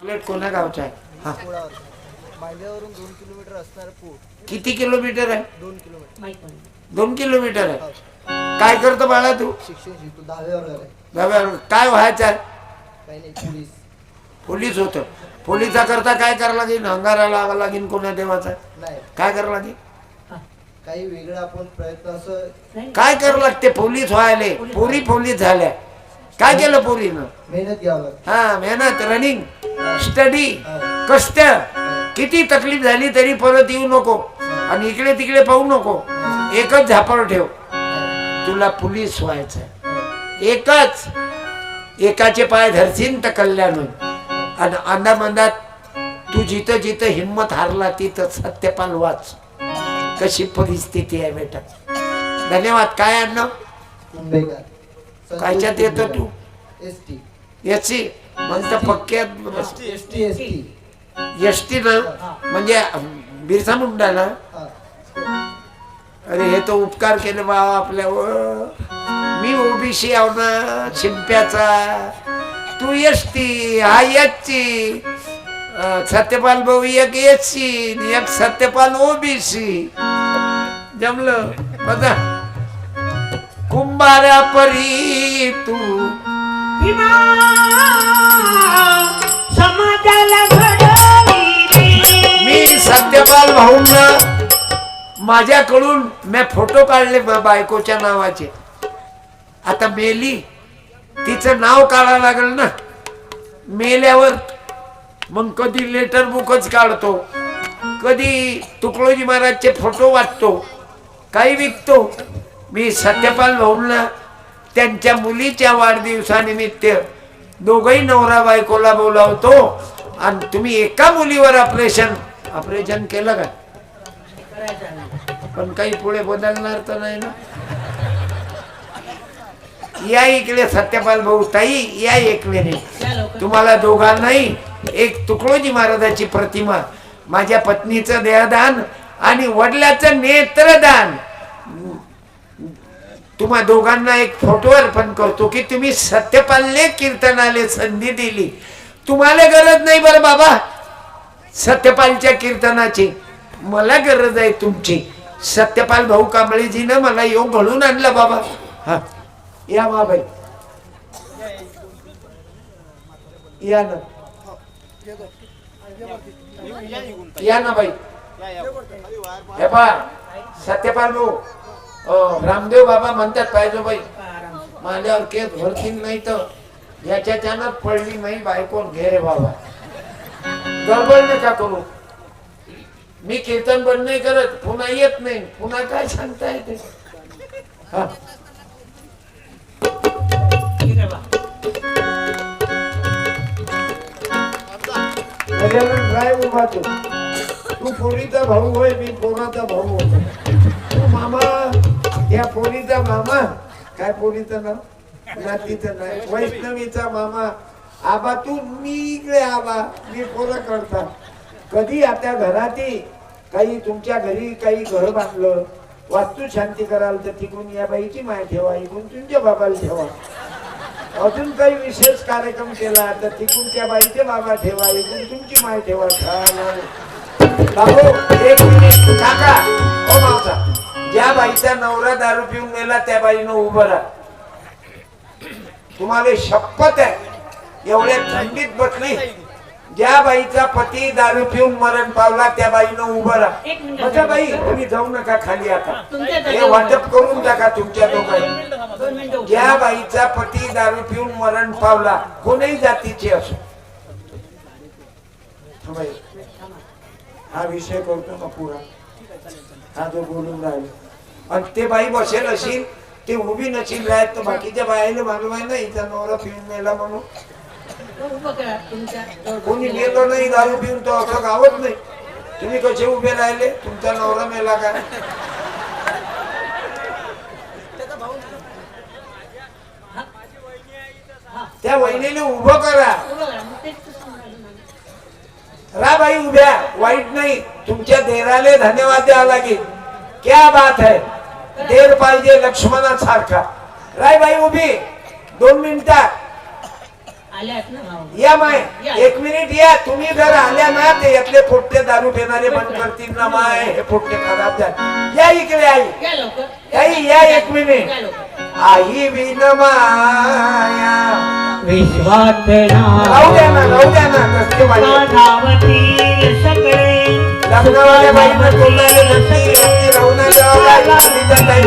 Plate कोण्या गावचा आहे? हा. दोन किलोमीटर असणार पूल किती किलोमीटर आहे? दोन किलोमीटर. दोन किलोमीटर आहे. काय करतो बाळा तू? शिक्षण शिकतो दहाव्यावर आहे काय व्हायचं आहे? काही नाही पोलीस. पोलीस होतं. पोलिसा करता काय करावं लागेल? अंगारा लावा लागेल कोण्या देवाचा? नाही. काय करावं लागेल? काही वेगळं आपण प्रयत्न असं काय करावं लागते? पोलीस व्हायले. पोरी पोलीस झाल्या. काय केलं पोरीनं? मेहनत घ्यावं लागते. हा मेहनत रनिंग स्टडी. कष्ट. किती तकलीफ झाली तरी परत येऊ नको. आणि इकडे तिकडे पाहू नको. एकच झापड ठेव. तुला पोलीस व्हायचं एकच. एकाचे पाय धरशील तर कल्याण होईल आणि अंदामंदात तू जिथं जिथं हिंमत हारला तिथं सत्यपाल वाच. कशी परिस्थिती आहे बेटा. धन्यवाद. काय कुंभेकर कायच्यात येतो तू? S T. याची म्हणतं पक्क्यात S T S T. S T. ना? म्हणजे बिरसा मुंडा ना? अरे हे तर उपकार केले बाबा आपल्यावर. मी ओबीसी आहो ना शिंप्याचा. तू एस टी हा याची सत्यपाल भाऊ एक एस सी एक सत्यपाल ओबीसी. जमलं? बघा. कुंभारा परी तू. समाजाला मी सत्यपाल भाऊंना माझ्याकडून मी फोटो काढले बायकोच्या नावाचे. आता मेली तिचं नाव काढावं लागेल ना? मेल्यावर मग कधी लेटर बुकच काढतो कधी तुकडोजी महाराजचे फोटो वाटतो काही विकतो. मी सत्यपाल भाऊंना त्यांच्या मुलीच्या वाढदिवसानिमित्त दोघही नवरा बायकोला बोलावतो. आणि तुम्ही एका मुलीवर ऑपरेशन ऑपरेशन केलं का? पण काही पुढे बदलणार तर नाही ना? या इकडे सत्यपाल भाऊ ताई या इकडे. तुम्हाला दोघांनाही एक तुकडोजी महाराजाची प्रतिमा माझ्या पत्नीचं देहदान आणि वडिलाचं नेत्रदान. तुम्हा दोघांना एक फोटो अर्पण करतो की तुम्ही सत्यपालने कीर्तनाले संधी दिली. तुम्हाला गरज नाही बरं बाबा. सत्यपालच्या कीर्तनाची. मला गरज आहे तुमची. सत्यपाल भाऊ कांबळेजीनं मला योग घडून आणला बाबा. हा. या बाबा या ना. या ना बाई. सत्यपाल भाऊ. रामदेव बाबा म्हणतात पाहिजे बाई माझ्यावर केस भरतील नाही तर याच्या चानत पडली नाही बायकोन. घे रे बाबा. गडबड नका करू. मी कीर्तन बंद नाही करत पुन्हा येत नाही. पुन्हा काय सांगता येते हा. गजानन काय उभा तू? तू पोरीचा भाऊ होय मी पोराचा भाऊ होतो? तू मामा या पोरीचा मामा. काय पोरीचं नाव? नातीचं नाही वैष्णवीचा मामा. आबा तू मी इकडे आबा. मी पोरं करता. कधी आता घराती? काही तुमच्या घरी काही घर बांधलं. वास्तू शांती कराल तर तिकून या बाईची माय ठेवा. इकून तुमच्या बाबाला ठेवा. अजून काही विशेष कार्यक्रम केला तर तिकून त्या बाईचे बाबा ठेवा. इकून तुमची माय ठेवा. बाबू एक मिनिट. काका ओ मावसा. ज्या बाईचा नवरा दारू पिऊन गेला त्या बाईनं उभं राहा. तुम्हाला शपथ आहे. एवढ्या थंडीत बसली ज्या बाईचा पती दारू पिऊन मरण पावला त्या बाईनं उभं राहा. बाई तुम्ही जाऊ नका खाली आता. हे वाटप करून टाका तुमच्या दोघांनी. ज्या बाईचा पती दारू पिऊन मरण पावला कोणीही जातीचे असो. हा बाई, हा विषय करतो ना पुरा? हा जो बोलून राहिले. आणि ते बाई बसेल असेल ते उभी नशील राहत तर बाकीच्या बायाला मालूम आहे ना इथं नवरा पिऊन मेला म्हणून. कोणी गेलो नाही दारू पिऊन तो असं गावत नाही. तुम्ही कसे उभे राहिले? तुमचा नवरा मेला का? त्या वहिनीने उभं करा उभं करा मग तेच तर सांगून राहिलो ना. रा बाई उभ्या वाईट नाही. तुमच्या देराले धन्यवाद द्यावा लागेल. क्या बात है? देर पाहिजे लक्ष्मणासारखा. राय बाई उभी. दोन मिनिटात. या माय एक मिनिट या. तुम्ही जर आल्या ना ते यातले पोट्टे दारू पिणारे बंद करतील ना माय. हे पोट्टे खराब झाले. या इकडे आई. आई या एक मिनिट. आई विन माया. विश्वात राहू द्या ना राहू द्या ना कसली वाईट लग्नवाल्या बाईनं बोलणारे नसते. राहू बाई.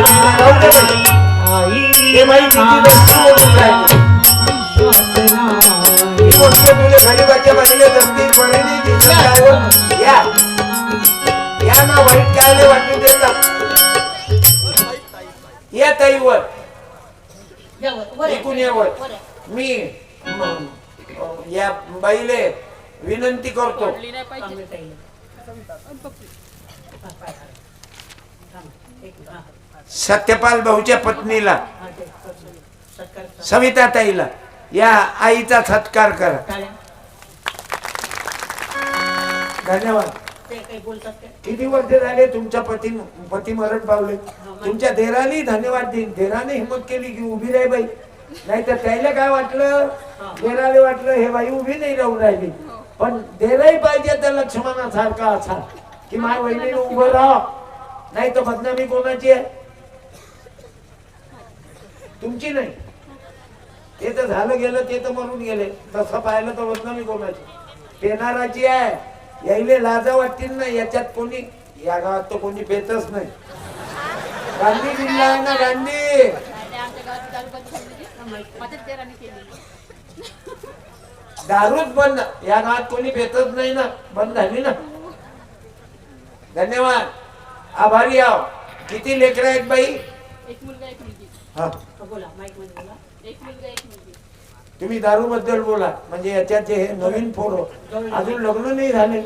बाई किती बोलून राहिली. गरीबाच्या बाईले दिसत काय हो? या. या ना वाईट काय नाही वाटू देतात या ताईवर. ऐकून ये वर. मी या बाईले विनंती करतो. सत्यपाल भाऊच्या पत्नीला सविता ताईला या आईचा सत्कार करा. धन्यवाद. किती वर्ष झाले तुमच्या पती पती मरण पावले? तुमच्या धीराने धन्यवाद देईन. धीराने हिंमत केली की उभी राही बाई. नाही तर त्याला काय वाटलं? धीराले वाटलं हे बाई उभी नाही राहून राहिली. पण धीरही पाहिजे त्या लक्ष्मणासारखा असा की माझ्या वहिनीने उभं राहा. नाही तर बदनामी कोणाची आहे? तुमची नाही. ते तर झालं गेलं ते तर मरून गेले. तसं पाहिलं तर बदनामी कोणाची? पेनाराची आहे. यायले लाजा वाटतील ना याच्यात कोणी? या गावात तर कोणी पेतच नाही. गांधी जिल्हा आहे ना गांधी? दारूच बंद. या गावात कोणी पेतच नाही ना. बंद झाली ना. धन्यवाद. आभारी आहो. किती लेकर आहेत बाई? एक मुलगा एक मुलगी. हा. बोला माईकमध्ये बोला. एक मुलगा एक मुलगी. तुम्ही दारू बद्दल बोला. म्हणजे याच्यात जे हे नवीन पोरं अजून लग्न नाही झाले.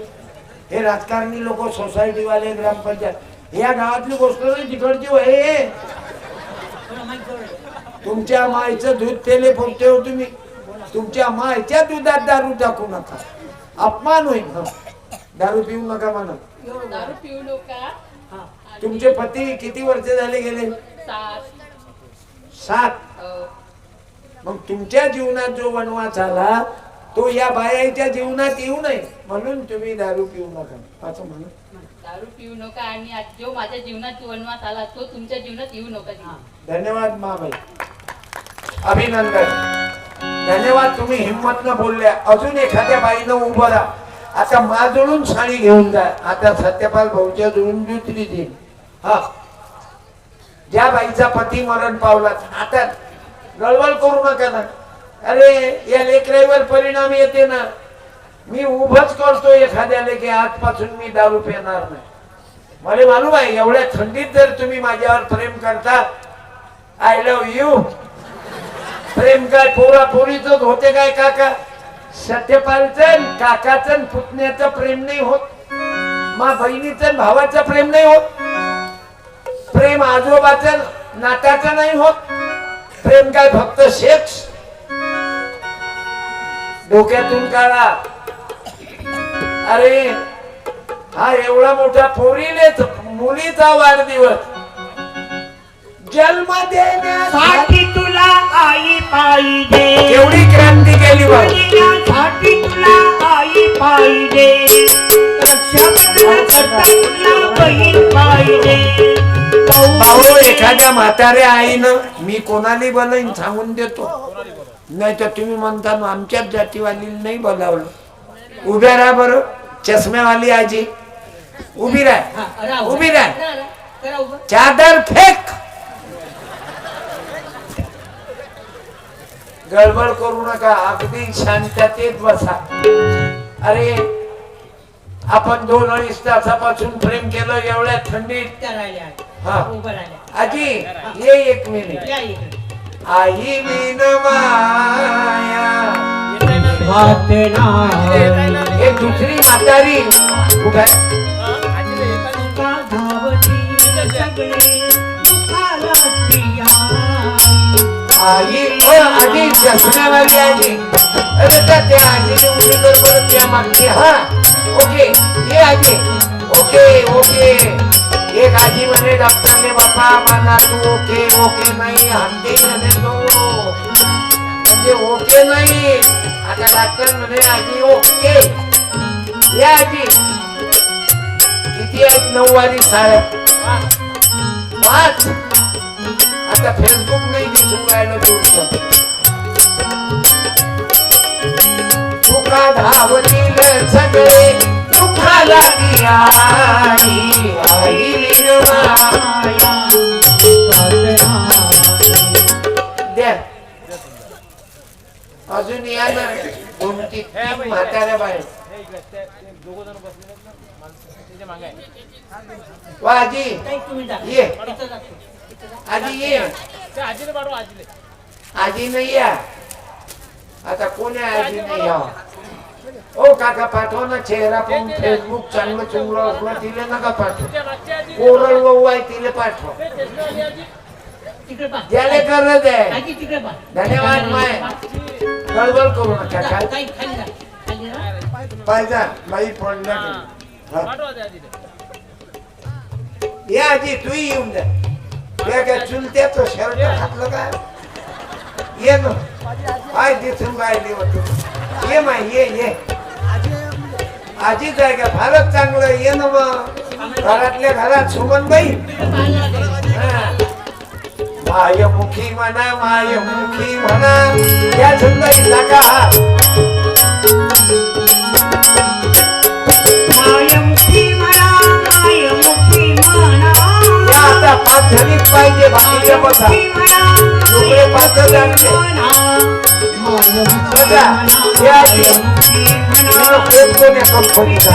हे राजकारणी लोक सोसायटी वाले ग्रामपंचायत. या गावातली गोष्ट नाही तिकडची आहे. तुमच्या मायचं दूध तेले फोडते हो तुम्ही. तुमच्या मायच्या दुधात दारू टाकू नका. अपमान होईल हं. दारू पिऊ नका म्हणा. दारू पिऊ नका. हा. तुमचे पती किती वर्ष झाले गेले? सात. अ, मग तुमच्या जीवनात जो वनवास आला तो या बायाच्या जीवनात येऊ नये. म्हणून तुम्ही दारू पिऊ नका. असं म्हणा. दारू पिऊ नका आणि आज जो माझ्या जीवनात वनवास आला तो तुमच्या जीवनात येऊ नका हा. धन्यवाद माबाई अभिनंदन. धन्यवाद तुम्ही हिंमत न बोलल्या. अजून एखाद्या बाईनं उभं राहा. आता माझळून साडी घेऊन जा. आता सत्यपाल भाऊच्या जुळून दुसरी देईल हा. ज्या बाईचा पती मरण पावला आता गळवळ करू नका ना. अरे या लेकराईवर परिणाम येते ना. मी उभच करतो एखाद्याने की आजपासून मी दारू पिणार नाही. मला मालूम आहे एवढ्या थंडीत जर तुम्ही माझ्यावर प्रेम करता आय लव्ह यू प्रेम काय पोरा पोरीच होते काय काका? सत्यपालचं काकाचं पुतण्याचं प्रेम नाही होत. मा बहिणीचं भावाचं प्रेम नाही होत. प्रेम आजोबाचं नाताचं नाही होत. प्रेम काय फक्त सेक्स? डोक्यातून काढा. अरे हा एवढा मोठा पोरीलेच मुलीचा वाढदिवस. जन्म देण्यासाठी साठी तुला आई पाहिजे. एवढी क्रांती केली मुलीसाठी तुला आई पाहिजे. भाऊ एखाद्या म्हाताऱ्या आईनं मी कोणाला बोलाईन सांगून देतो. नाही तर तुम्ही म्हणता आमच्याच जातीवाली नाही बोलावलं. उभ्या राहा बरं. चष्म्यावाली आजी. उभी राह. उभं. राह. चादर फेक. गडबड करू नका. अगदी शांततेत बसा. अरे आपण दोन अडीच तासापासून प्रेम केलं एवढ्या थंडीत. हा. आजी ये एक मिनिट. आई बिन माया. हे दुसरी म्हातारी. कुठे. आई आजी चष्म्यावाली आजी अरे त्या त्या आजीने उभी कर बरं त्या मागची. हा ओके ये आजी. Okay okay. एक आजी म्हणे डॉक्टरने बापा मला तू ओके ओके नाही हंते म्हणे तो. आजी ओके नाही. आता डॉक्टर म्हणे आजी ओके. या आजी. किती आहेत? नऊवारी साड्या पाच. आता फेसबुक नाही दिसून राहिलं तुमचं. तुका धावतील सगळे. तुका ती आई आई निर्माया. अजून या ना दोन तीन म्हाताऱ्या बाहेर वा आजी. ये. आजी ये. आजी नाही या. आता कोणी आजी नाही या. ओ काका पाठवा ना चेहरा पण फेसबुक चांगलं चुंगलं असलं तिले नका पाठव. कोरल वहू आहे तिले पाठवा. ज्याले गरज आहे. धन्यवाद माय. गडबड करू नका काय. पाहिजे बाई या तू येऊन जा. त्या काय चुलत्याचं शर्ट घातलं काय ये ना. काय दिसून राहिली होती ये माय ये ये. आजीच आहे का? फारच चांगलं ये ना मग. घरातल्या घरात सुमन बाई पाहायला मायमुखी म्हणा मायमुखी म्हणा या सुंदरीला का? मायमुखी म्हणा, मायमुखी म्हणा. या आता पाच पाहिजे बाकीच्या पाच बघा, या कंपनीचा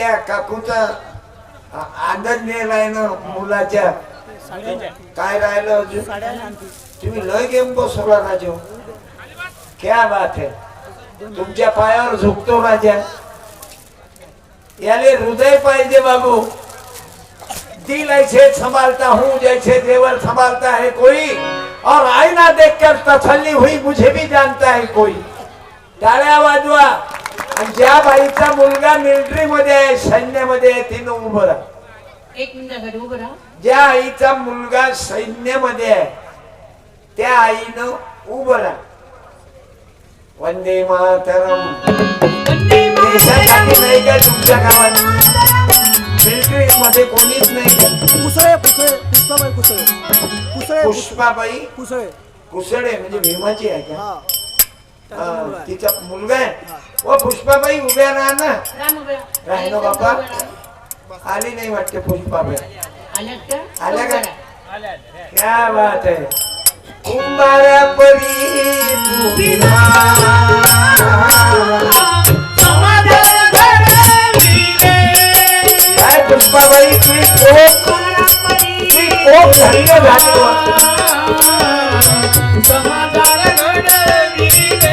त्या काकूचा आदर नेलाय ना मुलाच्या. काय राहिलं अजून? तुम्ही लय गेम बसवला राजू. क्या बात आहे तुमच्या पायावर झुकतो राजा. याले हृदय पाहिजे बाबू. दिल ऐसे संभालता हूँ जैसे देवर संभालता है कोई. और आईना देखकर तसल्ली हुई मुझे भी जानता है कोई. टाळ्या वाजवा. आणि ज्या बाईचा मुलगा मिलिटरी मध्ये आहे सैन्यामध्ये आहे तिनं उभं राहा. एक मिनिटासाठी उभं राहा. ज्या आईचा मुलगा सैन्यामध्ये आहे त्या आईनं उभं राहा. वंदे मातरम. देशासाठी नाही का तुमच्या गावात? मिलिटरी मध्ये कोणीच नाही कुसळे कुसळे पुष्पाबाई कुसळे. कुसळे पुष्पाबाई कुसळे. कुसडे म्हणजे भीमाची आहे का? हा हा, आहे. तिचा मुलगा आहे ओ पुष्पाबाई उभ्या राहा ना राम उभं राहा. राही ना बापा आली नाही वाटते पुष्पाबाई आल्या का? क्या बात है कुंभारा परी तू विना. समाधान घडविले. काय पुष्पाबाई तुम्ही परापरी. कोक धैर्य झाली समाधान घडविले.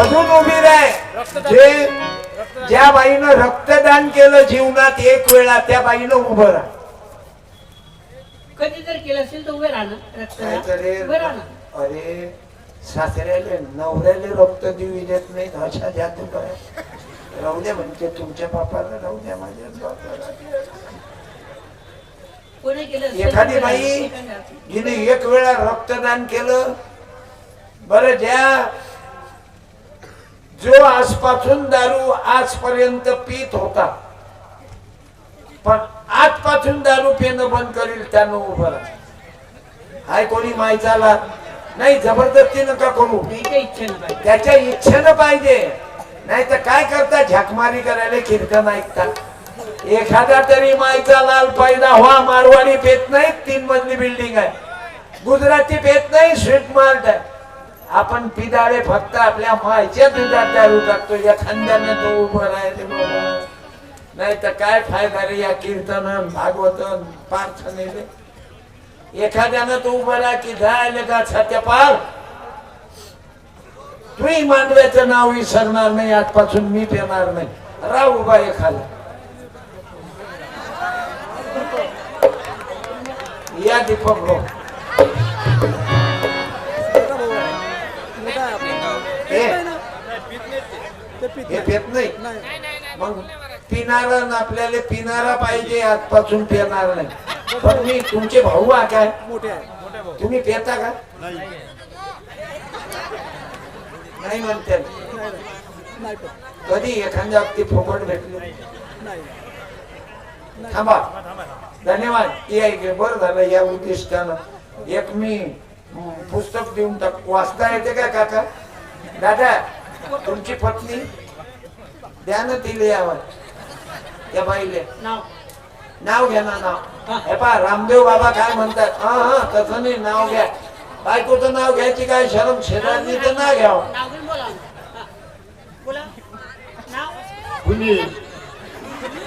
अजून उभी राह जे ज्या बाईनं रक्तदान केलं जीवनात एक वेळा त्या बाईनं उभं राहा. कधी जर केलं असेल तर उभे राहणं काय रक्तदान. करे उभे राहणं अरे सासऱ्याले नवऱ्याले रक्त देऊ देत नाही अशा जादू काय राहू द्या म्हणते तुमच्या बापाला राहू द्या माझ्या बापाला. एखादी बाई हिने एक वेळा रक्तदान केलं. बरं ज्या जो आजपासून दारू आजपर्यंत पित होता पण आजपासून दारू पिणं बंद करील त्यानं उभं. हाय कोणी माहिती नाही जबरदस्ती नका करू? त्याच्या इच्छेनं पाहिजे. त्याच्या इच्छेनं पाहिजे. नाही तर काय करता? झकमारी करायला कीर्तन ऐकता एखाद्या तरी मायचा लाल पैदा व्हा मारवाडी पेत नाही तीन मजली बिल्डिंग आहे. गुजराती पेत नाही स्वीट मार्ट आहे. आपण पिदाळे फक्त आपल्या मायच्या दुधात दारू टाकतो एखाद्याने तो उभं राहिले बाबा. नाही तर काय फायदा रे या कीर्तन भागवतन प्रार्थनेले एखाद्यानं तो उभं राहा की जायला का सत्यपाल? तुम्ही मांडव्याचं नाव विसरणार नाही आजपासून मी पेणार नाही. राह उभा एखादा या दीपक भाऊ. हे. ते पित नाही. मग पिणारा न आपल्याला पिणारा पाहिजे आजपासून पेणार नाही. पण मी तुमचे भाऊ आ काय? मोठे आहे. तुम्ही पेता का? नाही. म्हणते. कधी एखाद्या अगदी फुकट भेटले? नाही. थांबा. धन्यवाद. या इकडे बरं झालं या उद्दिष्टानं. एक मी पुस्तक देऊन टाक वाचता येते का काका? दादा तुमची पत्नी द्या ना तिला यावर. त्या बाईले. नाव. नाव घ्या ना नाव. हे पा रामदेव बाबा काय म्हणतात? हा हा तसं नाही नाव घ्या. बायकोचं नाव घ्यायची काय शरम? शेजारनी तर ना घ्यावं हा. नाव? कुणी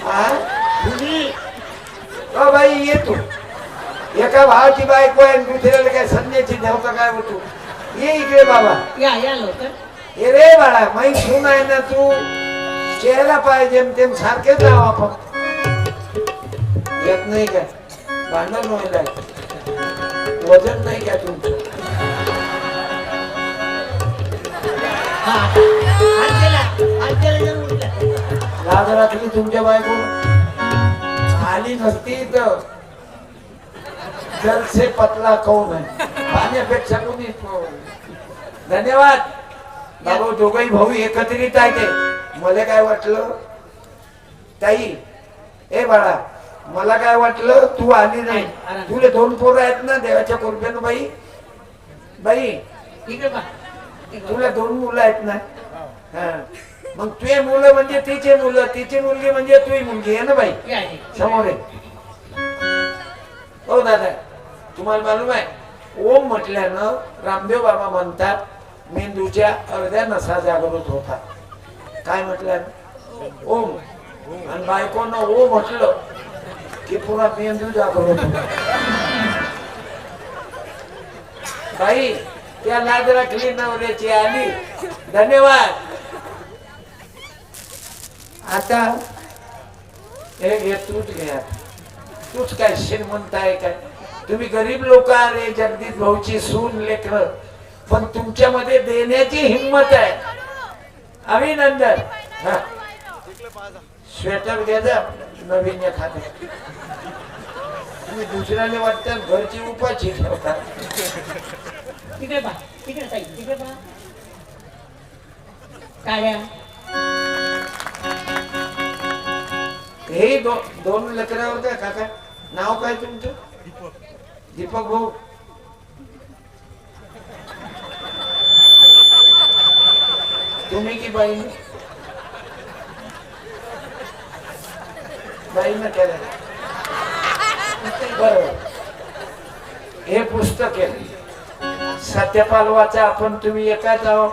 हा? कुणी अ बाई ये तू। एका भावाची बायको आहे दुसऱ्याला काय संध्याची देवता काय होतो ये इकडे बाबा। या या लवकर ये रे बाळा माहीत सून आहे ना तू? चेहरा पाहिजे तेम सारखेच राहा आपण येत नाही काय? भांडण व्हायला वजन नाही का तुमचं हा जर रात्री तुमच्या बायको आली नसती तर जल से पतला कौन आहे पाण्यापेक्षा कोणी धन्यवाद. बाबू दोघही भाऊ एकत्रित आहे ते. मला काय वाटलं? ताई ए बाळा मला काय वाटलं? तू आली नाही. तुले दोन पोरं आहेत ना देवाच्या कृपेनं बाई? बाई तुला दोन मुलं आहेत ना? हा. मग तुझे मुलं म्हणजे तिचे मुलं तिची मुलगी म्हणजे तुझी मुलगी आहे ना बाई. समोर आहे हो दादा. तुम्हाला मालूम आहे ओम म्हटल्यानं रामदेव बाबा म्हणतात मेंदूच्या अर्ध्या नसा जागृत होतात. काय म्हटल्यानं ओम. आणि बायकोनं ओ म्हटलं की पुन्हा मेंदू जागृत होतो. बाई त्या लाज राखली नवऱ्याची आली. धन्यवाद. आता हे घे तूच घ्या. तूच काय श्रीमंत आहे काय? तुम्ही गरीब लोक अरे जगदीश भाऊची सून लेकर. पण तुमच्यामध्ये देण्याची हिंमत आहे. अभिनंदन. हा. स्वेटर घ्या नवीन एखादं. तुम्ही दुसऱ्याने वाटतं घरची उपाची ठेवता. तिकडे पहा तिकडे तिकडे पहा. काळ्या हे दो, दोन लकड्या काय काका. नाव काय तुमचं? दीपक भाऊ. तुम्ही की बाई? बाईनं केलं. बरोबर. हे पुस्तक आहे. सत्यपाल वाचा आपण तुम्ही एकाच आहो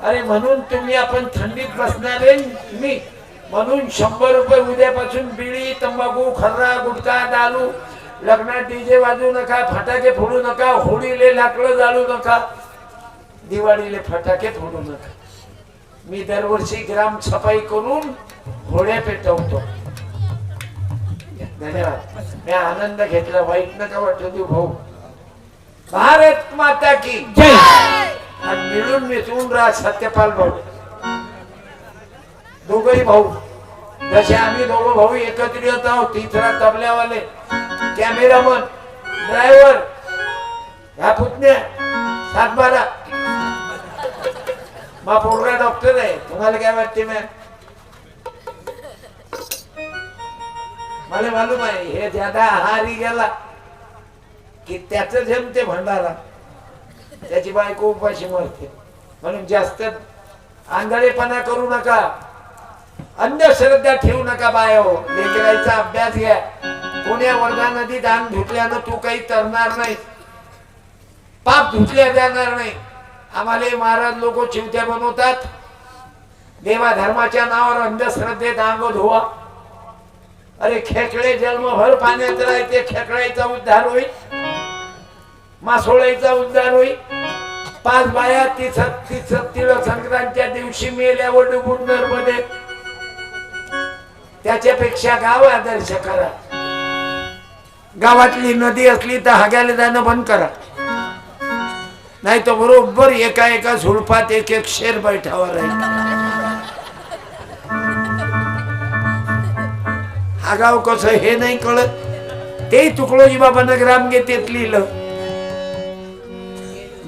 अरे म्हणून तुम्ही आपण थंडीत बसणारे मी म्हणून शंभर रुपये उद्यापासून बिडी तंबाखू खर्रा गुटखा दारू लग्नात डीजे वाजवू नका फटाके फोडू नका होळीले लाकडं जाळू नका दिवाळीले फटाके फोडू नका. मी दरवर्षी ग्राम सफाई करून होड्या पेटवतो. धन्यवाद. मी आनंद घेतला वाईट नका वाटू देऊ भाऊ? भारत माता की जय! आणि मिळून मिसळून राहा सत्यपाल भाऊ. दोघही भाऊ. जसे आम्ही दोघं भाऊ एकत्रित आहोत तिसरा तबल्यावाले कॅमेरामन ड्रायव्हर ह्या पुतण्या सातबारा. मा पोरगा डॉक्टर आहे. तुम्हाला काय वाटते मॅम मला मालूम आहे हे ज्यादा आहारी गेला की त्याच जमते भंडारा. त्याची बायको उपाशी मरते. म्हणून जास्त आंधळेपणा करू नका. अंधश्रद्धा ठेवू नका बायो. लेकरायचा अभ्यास घ्या. कोण्या वर्धा नदी दान धुतल्यानं तू काही तरणार नाही. पाप धुतल्या जाणार नाही. आम्हाला महाराज लोक चिवत्या बनवतात. देवा धर्माच्या नावावर अंधश्रद्धेत अंग धुवा. अरे खेकडे जन्मभर पाण्यात राहते खेकड्याचा उद्धार होईल. मासोळ्याचा उद्धार होईल. पाच बाया तीस तीस तिळ संक्रांतच्या दिवशी मेल्यावर डुबून नरमध्ये त्याच्यापेक्षा गाव आदर्श करा. गावातली नदी असली तर हाग्याला जाणं बंद करा. नाही तर बरोबर एका एका झुडपात एक एक शेर बैठावर हा गाव कसं हे नाही कळत. ते तुकडोजी बाबानं ग्रामगीतेत लिहिलं.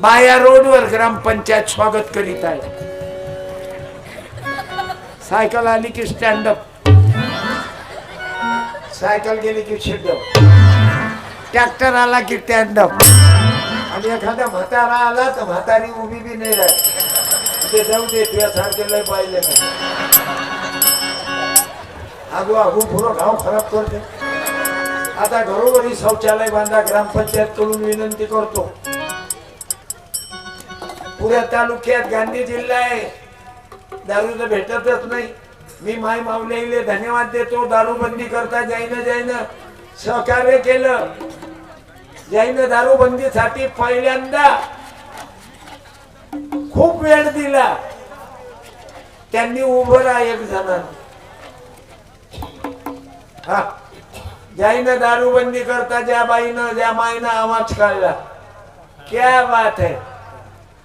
बाया रोडवर ग्रामपंचायत स्वागत करीत आहे सायकल आली की स्टँडअप सायकल गेली की शिडअप ट्रॅक्टर आला की स्टँडअप आणि एखादा म्हातारा आला तर म्हातारी उभी बी नाही राहत ते जाऊ दे तुझ्यासारखे लय पाहिजे नाही. आगो पुरो पुरं गाव खराब करते. आता घरोघरी शौचालय बांधा ग्रामपंचायत कडून विनंती करतो. पुऱ्या तालुक्यात गांधी जिल्हा आहे. दारू तर भेटतच नाही. मी माय माऊलीले धन्यवाद देतो दारूबंदी करता जाईन जाईन. सहकार्य केलं. जाईन दारूबंदीसाठी पहिल्यांदा खूप वेळ दिला. त्यांनी उभं राहा एक जणांना. हा. ज्याईनं दारूबंदी करता ज्या बाईनं ज्या माईनं आवाज काढला. क्या बात है.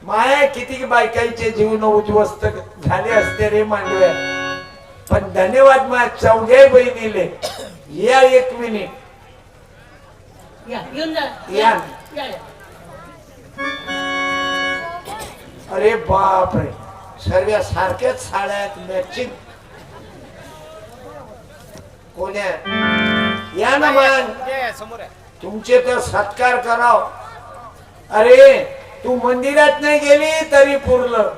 माया किती बायकाईचे जीवन उद्ध्वस्त झाले असते रे मांडव्या. पण धन्यवाद माझ्या चौघे बहिणीले. या एक मिनिट. या. अरे बाप रे सर्व सारख्याच साड्या आहेत मॅचिंग कोण्या? या ना मान. तुमचे तर सत्कार कराव. अरे तू मंदिरात नाही गेली तरी पुरलं.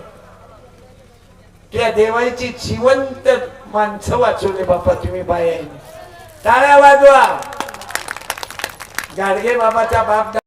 त्या देवाची जिवंत माणसं वाचवले बापा तुम्ही बाया टाळ्या वाजवा. गाडगे बाबाचा बाप